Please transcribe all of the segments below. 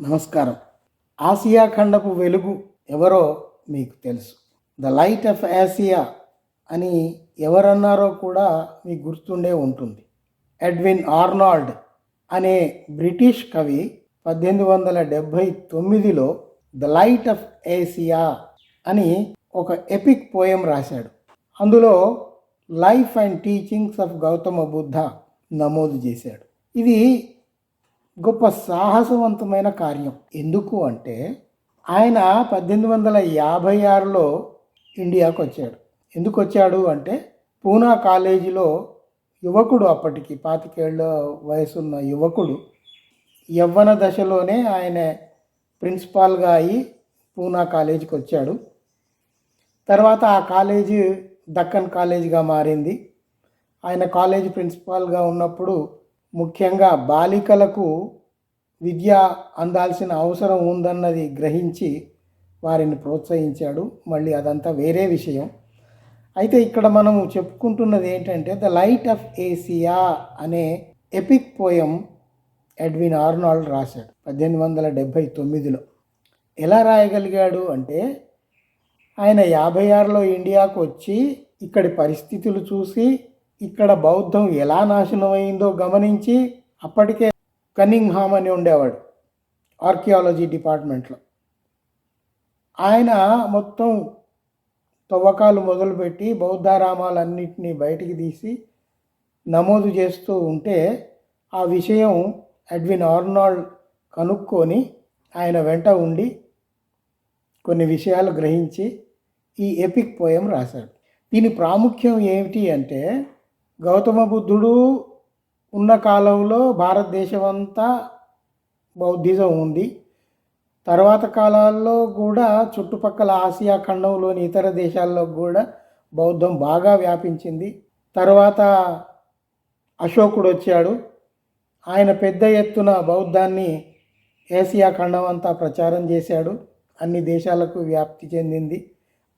నమస్కారం. ఆసియా ఖండపు వెలుగు ఎవరో మీకు తెలుసు. ద లైట్ ఆఫ్ ఆసియా అని ఎవరన్నారో కూడా మీకు గుర్తుండే ఉంటుంది. ఎడ్విన్ ఆర్నాల్డ్ అనే బ్రిటిష్ కవి పద్దెనిమిది వందల డెబ్భై తొమ్మిదిలో ద లైట్ ఆఫ్ ఏసియా అని ఒక ఎపిక్ పోయం రాశాడు. అందులో life and teachings of Gautama Buddha నమోదు చేశాడు. ఇది గొప్ప సాహసవంతమైన కార్యం. ఎందుకు అంటే ఆయన పద్దెనిమిది వందల యాభై ఆరులో ఇండియాకు వచ్చాడు ఎందుకు వచ్చాడు అంటే పూనా కాలేజీలో యువకుడు అప్పటికి పాతికేళ్ళ వయసున్న యువకుడు యవ్వన దశలోనే ఆయన ప్రిన్సిపాల్గా అయి పూనా కాలేజీకి వచ్చాడు తర్వాత ఆ కాలేజీ దక్కన్ కాలేజీగా మారింది. ఆయన కాలేజీ ప్రిన్సిపాల్గా ఉన్నప్పుడు ముఖ్యంగా బాలికలకు విద్య అందాల్సిన అవసరం ఉందన్నది గ్రహించి వారిని ప్రోత్సహించాడు. మళ్ళీ అదంతా వేరే విషయం. అయితే ఇక్కడ మనము చెప్పుకుంటున్నది ఏంటంటే ద లైట్ ఆఫ్ ఏసియా అనే ఎపిక్ పోయం ఎడ్విన్ ఆర్నాల్డ్ రాశాడు పద్దెనిమిది వందల డెబ్భై తొమ్మిదిలో. ఎలా రాయగలిగాడు అంటే ఆయన యాభై ఆరులో ఇండియాకు వచ్చి ఇక్కడి పరిస్థితులు చూసి ఇక్కడ బౌద్ధం ఎలా నాశనం అయిందో గమనించి అప్పటికే కన్నింగ్ హామ్ అని ఉండేవాడు ఆర్కియాలజీ డిపార్ట్మెంట్లో. ఆయన మొత్తం తవ్వకాలు మొదలుపెట్టి బౌద్ధారామాలన్నింటినీ బయటికి తీసి నమోదు చేస్తూ ఉంటే ఆ విషయం అడ్విన్ ఆర్నాల్డ్ కనుక్కొని ఆయన వెంట ఉండి కొన్ని విషయాలు గ్రహించి ఈ ఎపిక్ పోయం రాశాడు. దీని ప్రాముఖ్యం ఏమిటి అంటే గౌతమ బుద్ధుడు ఉన్న కాలంలో భారతదేశం అంతా బౌద్ధిజం ఉంది. తర్వాత కాలాల్లో కూడా చుట్టుపక్కల ఆసియా ఖండంలోని ఇతర దేశాల్లో కూడా బౌద్ధం బాగా వ్యాపించింది. తర్వాత అశోకుడు వచ్చాడు. ఆయన పెద్ద ఎత్తున బౌద్ధాన్ని ఏసియా ఖండం అంతా ప్రచారం చేశాడు. అన్ని దేశాలకు వ్యాప్తి చెందింది.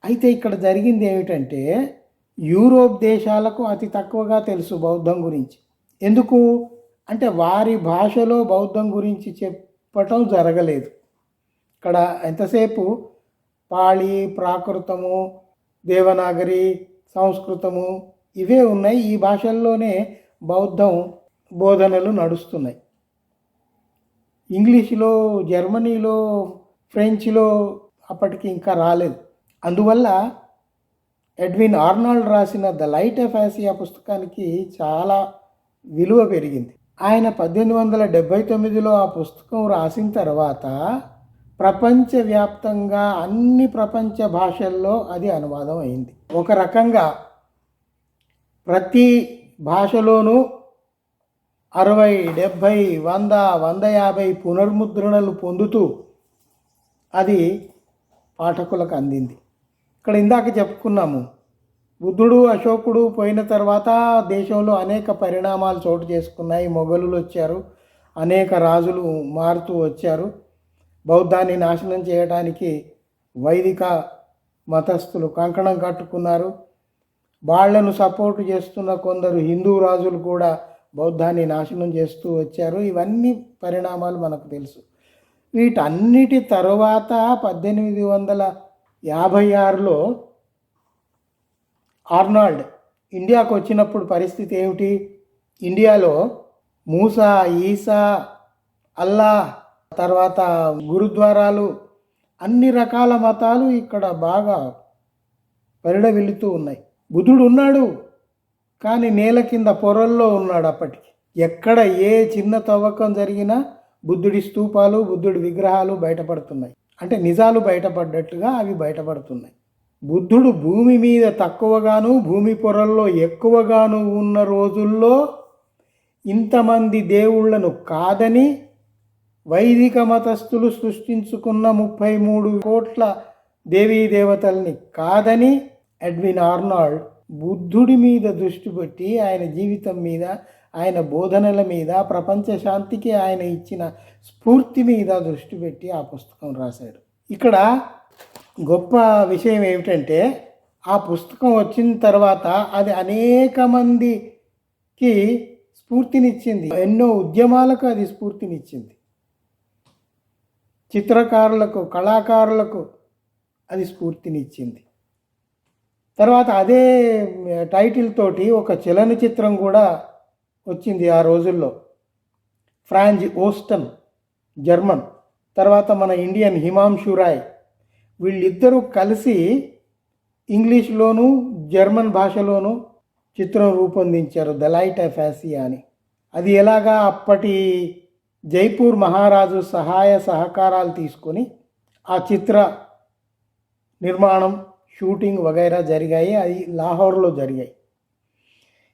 అయితే ఇక్కడ జరిగింది ఏమిటంటే యూరోప్ దేశాలకు అతి తక్కువగా తెలుసు బౌద్ధం గురించి. ఎందుకు? అంటే వారి భాషలో బౌద్ధం గురించి చెప్పటం జరగలేదు. ఇక్కడ ఎంతసేపు? పాళి ప్రాకృతము దేవనాగరి సంస్కృతము ఇవే ఉన్నాయి. ఈ భాషల్లోనే బౌద్ధం బోధనలు నడుస్తున్నాయి. ఇంగ్లీష్లో జర్మనీలో ఫ్రెంచ్లో అప్పటికి ఇంకా రాలేదు. అందువల్ల ఎడ్విన్ ఆర్నాల్డ్ రాసిన ద లైట్ ఆఫ్ ఆసియా పుస్తకానికి చాలా విలువ పెరిగింది. ఆయన పద్దెనిమిది వందల డెబ్భై తొమ్మిదిలో ఆ పుస్తకం రాసిన తర్వాత ప్రపంచవ్యాప్తంగా అన్ని ప్రపంచ భాషల్లో అది అనువాదం అయింది. ఒక రకంగా ప్రతి భాషలోనూ అరవై డెబ్భై వంద వంద యాభై పునర్ముద్రణలు పొందుతూ అది పాఠకులకు అందింది. ఇక్కడ ఇందాక చెప్పుకున్నాము. బుద్ధుడు అశోకుడు పోయిన తర్వాత దేశంలో అనేక పరిణామాలు చోటు చేసుకున్నాయి. మొఘలులు వచ్చారు. అనేక రాజులు మారుతూ వచ్చారు. బౌద్ధాన్ని నాశనం చేయడానికి వైదిక మతస్థులు కంకణం కట్టుకున్నారు. వాళ్ళను సపోర్టు చేస్తున్న కొందరు హిందూ రాజులు కూడా బౌద్ధాన్ని నాశనం చేస్తూ వచ్చారు. ఇవన్నీ పరిణామాలు మనకు తెలుసు. వీటన్నిటి తరువాత పద్దెనిమిది వందల యాభై ఆరులో ఆర్నాల్డ్ ఇండియాకు వచ్చినప్పుడు పరిస్థితి ఏమిటి? ఇండియాలో మూసా ఈసా అల్లా తర్వాత గురుద్వారాలు అన్ని రకాల మతాలు ఇక్కడ బాగా పరిడవిల్లుతూ ఉన్నాయి. బుద్ధుడు ఉన్నాడు కానీ నేల కింద పొరల్లో ఉన్నాడు అప్పటికి. ఎక్కడ ఏ చిన్న తవ్వకం జరిగినా బుద్ధుడి స్తూపాలు బుద్ధుడి విగ్రహాలు బయటపడుతున్నాయి. అంటే నిజాలు బయటపడ్డట్టుగా అవి బయటపడుతున్నాయి. బుద్ధుడు భూమి మీద తక్కువగాను భూమి పొరల్లో ఎక్కువగాను ఉన్న రోజుల్లో ఇంతమంది దేవుళ్ళను కాదని వైదిక మతస్థులు సృష్టించుకున్న ముప్పై మూడు కోట్ల దేవీ దేవతల్ని కాదని ఎడ్విన్ ఆర్నాల్డ్ బుద్ధుడి మీద దృష్టి పెట్టి ఆయన జీవితం మీద ఆయన బోధనల మీద ప్రపంచ శాంతికి ఆయన ఇచ్చిన స్ఫూర్తి మీద దృష్టి పెట్టి ఆ పుస్తకం రాశాడు. ఇక్కడ గొప్ప విషయం ఏమిటంటే ఆ పుస్తకం వచ్చిన తర్వాత అది అనేక మందికి స్ఫూర్తినిచ్చింది. ఎన్నో ఉద్యమాలకు అది స్ఫూర్తినిచ్చింది. చిత్రకారులకు కళాకారులకు అది స్ఫూర్తినిచ్చింది. తర్వాత అదే టైటిల్ తోటి ఒక చలనచిత్రం కూడా వచ్చింది ఆ రోజుల్లో. ఫ్రాంజ్ ఓస్టన్ జర్మన్ తర్వాత మన ఇండియన్ హిమాంశు రాయ్. వీళ్ళిద్దరూ కలిసి ఇంగ్లీష్లోను జర్మన్ భాషలోనూ చిత్రం రూపొందించారు ద లైట్ ఆఫ్ ఆసియా అని. అది ఎలాగా అప్పటి జైపూర్ మహారాజు సహాయ సహకారాలు తీసుకొని ఆ చిత్ర నిర్మాణం షూటింగ్ వగైరా జరిగాయి. అవి లాహోర్లో జరిగాయి.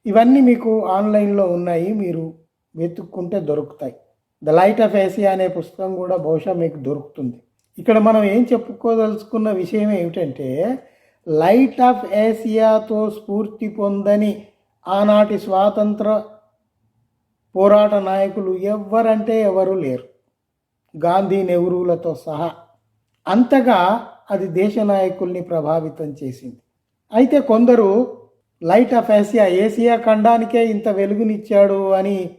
ఇవన్నీ మీకు ఆన్లైన్లో ఉన్నాయి మీరు వెతుక్కుంటే దొరుకుతాయి. ద లైట్ ఆఫ్ ఏసియా అనే పుస్తకం కూడా బహుశా మీకు దొరుకుతుంది. ఇక్కడ మనం ఏం చెప్పుకోదలుచుకున్న విషయం ఏమిటంటే లైట్ ఆఫ్ ఏసియాతో స్ఫూర్తి పొందని ఆనాటి స్వాతంత్ర పోరాట నాయకులు ఎవ్వరంటే ఎవరు లేరు. గాంధీ నెహ్రూలతో సహా. అంతగా అది దేశ నాయకుల్ని ప్రభావితం చేసింది. అయితే కొందరు లైట్ ఆఫ్ ఏసియా ఏసియా ఖండానికే ఇంత వెలుగునిచ్చాడు అని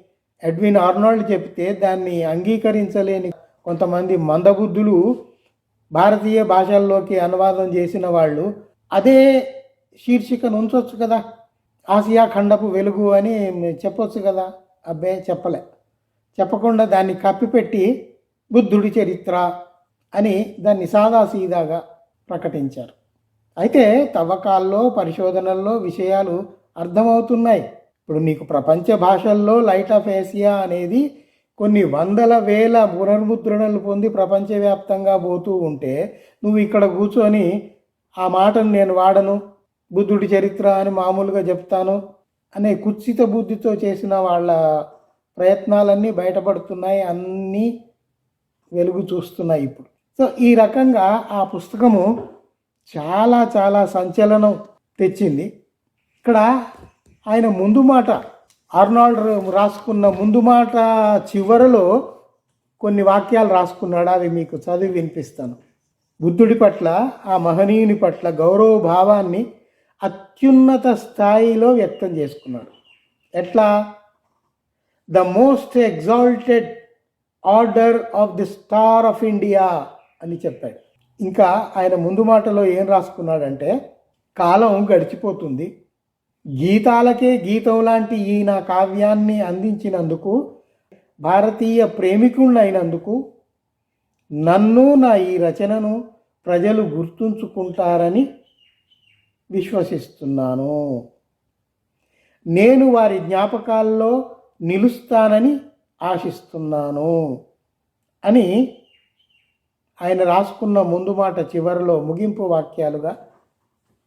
ఎడ్విన్ ఆర్నాల్డ్ చెప్తే దాన్ని అంగీకరించలేని కొంతమంది మందబుద్ధులు భారతీయ భాషల్లోకి అనువాదం చేసిన వాళ్ళు అదే శీర్షికను ఉంచవచ్చు కదా ఆసియా ఖండపు వెలుగు అని చెప్పొచ్చు కదా. అబ్బే చెప్పలే. చెప్పకుండా దాన్ని కప్పిపెట్టి బుద్ధుడి చరిత్ర అని దాన్ని సాదాసీదాగా ప్రకటించారు. అయితే తవ్వకాల్లో పరిశోధనల్లో విషయాలు అర్థమవుతున్నాయి. ఇప్పుడు నీకు ప్రపంచ భాషల్లో లైట్ ఆఫ్ ఏసియా అనేది కొన్ని వందల వేల పునర్ముద్రణలు పొంది ప్రపంచవ్యాప్తంగా పోతూ ఉంటే నువ్వు ఇక్కడ కూర్చొని ఆ మాటను నేను వాడను బుద్ధుడి చరిత్ర అని మామూలుగా చెప్తాను అనే కుత్సిత బుద్ధితో చేసిన వాళ్ళ ప్రయత్నాలన్నీ బయటపడుతున్నాయి అన్నీ వెలుగు చూస్తున్నాయి ఇప్పుడు. సో ఈ రకంగా ఆ పుస్తకము చాలా చాలా సంచలనం తెచ్చింది. ఇక్కడ ఆయన ముందు మాట ఆర్నాల్డ్ రాసుకున్న ముందు మాట చివరలో కొన్ని వాక్యాలు రాసుకున్నాడు. అవి మీకు చదివి వినిపిస్తాను. బుద్ధుడి పట్ల ఆ మహనీయుని పట్ల గౌరవ భావాన్ని అత్యున్నత స్థాయిలో వ్యక్తం చేసుకున్నాడు. ఎట్లా? The most exalted order of the star of India అని చెప్పాడు. ఇంకా ఆయన ముందు మాటలో ఏం రాసుకున్నాడంటే కాలం గడిచిపోతుంది. గీతాలకే గీతం లాంటి ఈ నా కావ్యాన్ని అందించినందుకు భారతీయ ప్రేమికుణ్ణైనందుకు నన్ను నా ఈ రచనను ప్రజలు గుర్తుంచుకుంటారని విశ్వసిస్తున్నాను. నేను వారి జ్ఞాపకాల్లో నిలుస్తానని ఆశిస్తున్నాను అని ఆయన రాసుకున్న ముందు మాట చివరిలో ముగింపు వాక్యాలుగా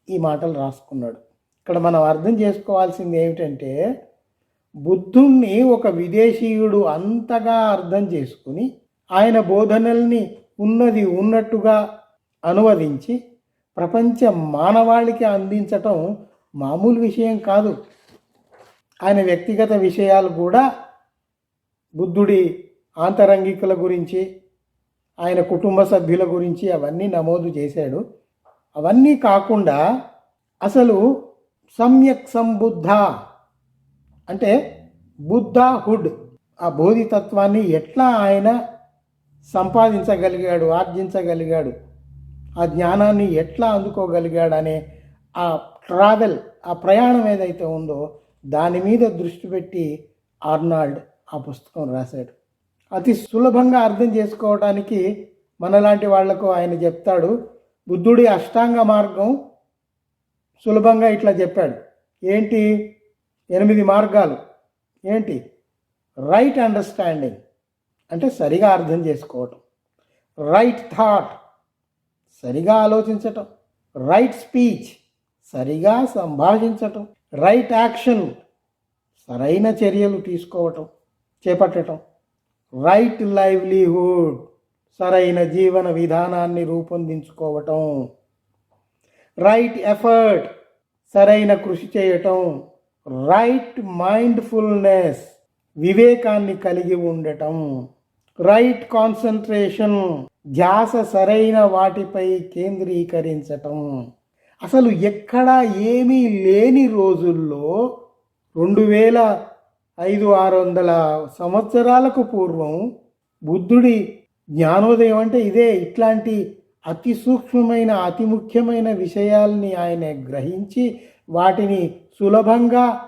ఈ మాటలు రాసుకున్నాడు. ఇక్కడ మనం అర్థం చేసుకోవాల్సింది ఏమిటంటే బుద్ధుణ్ణి ఒక విదేశీయుడు అంతగా అర్థం చేసుకుని ఆయన బోధనల్ని ఉన్నది ఉన్నట్టుగా అనువదించి ప్రపంచ మానవాళికి అందించటం మామూలు విషయం కాదు. ఆయన వ్యక్తిగత విషయాలు కూడా బుద్ధుడి ఆంతరంగికుల గురించి ఆయన కుటుంబ సభ్యుల గురించి అవన్నీ నమోదు చేశాడు. అవన్నీ కాకుండా అసలు సమ్యక్ సంబుద్ధ అంటే బుద్ధహుడ్ ఆ బోధితత్వాన్ని ఎట్లా ఆయన సంపాదించగలిగాడు ఆర్జించగలిగాడు ఆ జ్ఞానాన్ని ఎట్లా అందుకోగలిగాడు అనే ఆ ట్రావెల్ ఆ ప్రయాణం ఏదైతే ఉందో దాని మీద దృష్టి పెట్టి ఆర్నాల్డ్ ఆ పుస్తకం రాశాడు. అతి సులభంగా అర్థం చేసుకోవడానికి మనలాంటి వాళ్ళకు ఆయన చెప్తాడు. బుద్ధుడి అష్టాంగ మార్గం సులభంగా ఇట్లా చెప్పాడు. ఏంటి? ఎనిమిది మార్గాలు. ఏంటి? Right understanding. అంటే సరిగా అర్థం చేసుకోవటం. Right thought. సరిగా ఆలోచించటం. Right speech. సరిగా సంభాషించటం. Right action. సరైన చర్యలు తీసుకోవటం. చేపట్టడం రైట్ లైవ్లీహుడ్ సరైన జీవన విధానాన్ని రూపొందించుకోవటం. రైట్ ఎఫర్ట్ సరైన కృషి చేయటం. రైట్ మైండ్ఫుల్నెస్ వివేకాన్ని కలిగి ఉండటం. రైట్ కాన్సన్ట్రేషన్ ధ్యాస సరైన వాటిపై కేంద్రీకరించటం. అసలు ఎక్కడా ఏమీ లేని రోజుల్లో రెండు వేల ఐదు ఆరు వందల సంవత్సరాలకు పూర్వం బుద్ధుడి జ్ఞానోదయం అంటే ఇదే. ఇట్లాంటి అతి సూక్ష్మమైన అతి ముఖ్యమైన విషయాల్ని ఆయన గ్రహించి వాటిని సులభంగా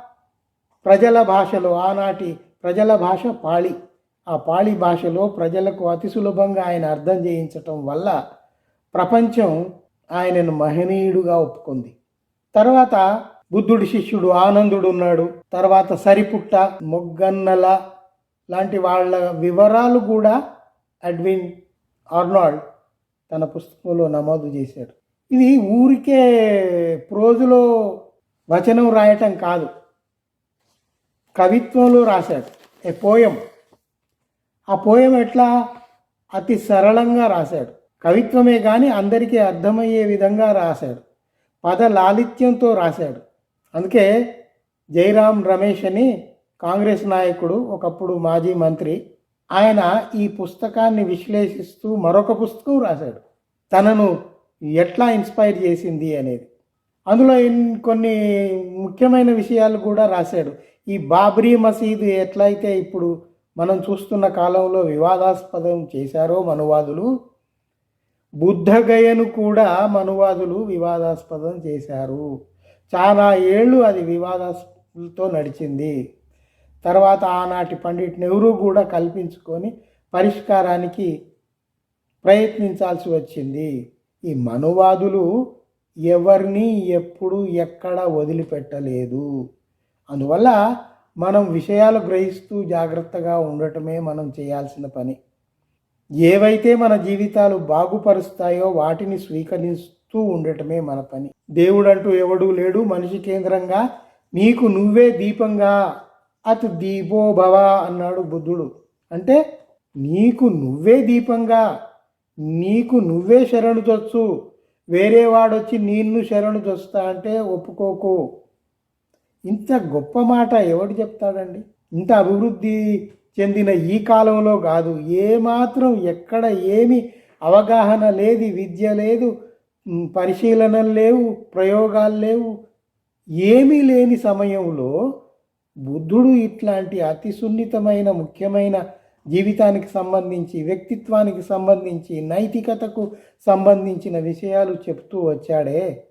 ప్రజల భాషలో ఆనాటి ప్రజల భాష పాళి. ఆ పాళి భాషలో ప్రజలకు అతి సులభంగా ఆయన అర్థం చేయించటం వల్ల ప్రపంచం ఆయనను మహనీయుడుగా ఒప్పుకుంది. తర్వాత బుద్ధుడి శిష్యుడు ఆనందుడు ఉన్నాడు. తర్వాత సరిపుట్ట మొగ్గన్నల లాంటి వాళ్ళ వివరాలు కూడా అడ్విన్ ఆర్నాల్డ్ తన పుస్తకంలో నమోదు చేశాడు. ఇది ఊరికే ప్రోజులో వచనం రాయటం కాదు. కవిత్వంలో రాశాడు. A poem. ఆ పోయం ఎట్లా? అతి సరళంగా రాశాడు. కవిత్వమే కానీ అందరికీ అర్థమయ్యే విధంగా రాశాడు. పద లాలిత్యంతో రాశాడు. అందుకే జయరాం రమేష్ అని కాంగ్రెస్ నాయకుడు ఒకప్పుడు మాజీ మంత్రి ఆయన ఈ పుస్తకాన్ని విశ్లేషిస్తూ మరొక పుస్తకం రాశాడు. తనను ఎట్లా ఇన్స్పైర్ చేసింది అనేది. అందులో కొన్ని ముఖ్యమైన విషయాలు కూడా రాశాడు. ఈ బాబ్రీ మసీదు ఎట్లయితే ఇప్పుడు మనం చూస్తున్న కాలంలో వివాదాస్పదం చేశారో మనువాదులు బుద్ధగయను కూడా మనువాదులు వివాదాస్పదం చేశారు. చాలా ఏళ్ళు అది వివాదాలతో నడిచింది. తర్వాత ఆనాటి పండిట్ నెహ్రూ కూడా కల్పించుకొని పరిష్కారానికి ప్రయత్నించాల్సి వచ్చింది. ఈ మనువాదులు ఎవరిని ఎప్పుడు ఎక్కడ వదిలిపెట్టలేదు. అందువల్ల మనం విషయాలు గ్రహిస్తూ జాగ్రత్తగా ఉండటమే మనం చేయాల్సిన పని. ఏవైతే మన జీవితాలు బాగుపరుస్తాయో వాటిని స్వీకరిస్తూ ఉండటమే మన పని. దేవుడంటూ ఎవడూ లేడు మనిషి కేంద్రంగా. నీకు నువ్వే దీపంగా. అత్ దీపో భవ అన్నాడు బుద్ధుడు. అంటే నీకు నువ్వే దీపంగా. నీకు నువ్వే శరణు తొచ్చు. వేరే వాడొచ్చి నిన్ను శరణు చొస్తా అంటే ఒప్పుకోకు. ఇంత గొప్ప మాట ఎవడు చెప్తాడండి? ఇంత అభివృద్ధి చెందిన ఈ కాలంలో కాదు. ఏమాత్రం ఎక్కడ ఏమి అవగాహన లేదు విద్య లేదు పరిశీలనలు లేవు ప్రయోగాలు లేవు. ఏమీ లేని సమయంలో బుద్ధుడు ఇట్లాంటి అతి సున్నితమైన ముఖ్యమైన జీవితానికి సంబంధించి వ్యక్తిత్వానికి సంబంధించి నైతికతకు సంబంధించిన విషయాలు చెప్తూ వచ్చాడే.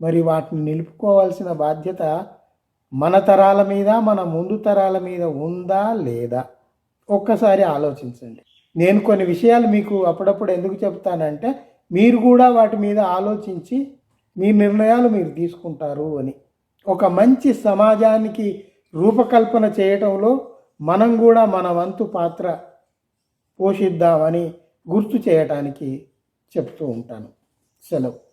మరి వాటిని నిలుపుకోవాల్సిన బాధ్యత మన తరాల మీద మన ముందు తరాల మీద ఉందా లేదా? ఒక్కసారి ఆలోచించండి. నేను కొన్ని విషయాలు మీకు అప్పుడప్పుడు ఎందుకు చెప్తానంటే మీరు కూడా వాటి మీద ఆలోచించి మీ నిర్ణయాలు మీరు తీసుకుంటారు అని. ఒక మంచి సమాజానికి రూపకల్పన చేయటంలో మనం కూడా మన వంతు పాత్ర పోషిద్దామని గుర్తు చేయటానికి చెప్తూ ఉంటాను. సెలవు.